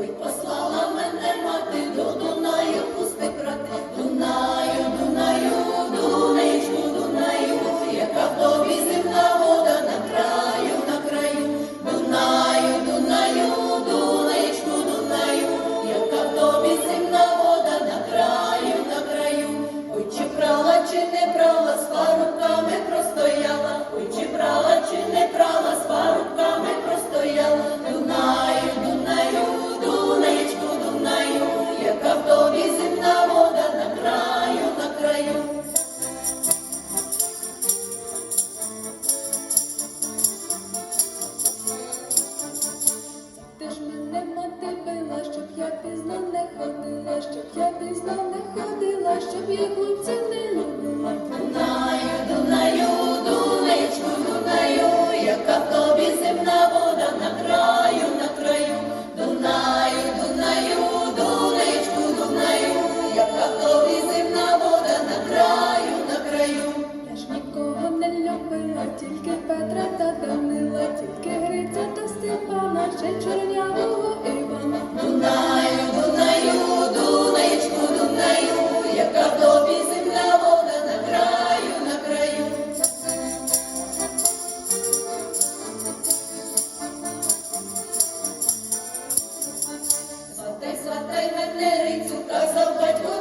Ой, послала мене мати до Дунаї. небо ти била, щоб я пізно не ходила, щоб я пізно не ходила, щоб я мене рицю казав батько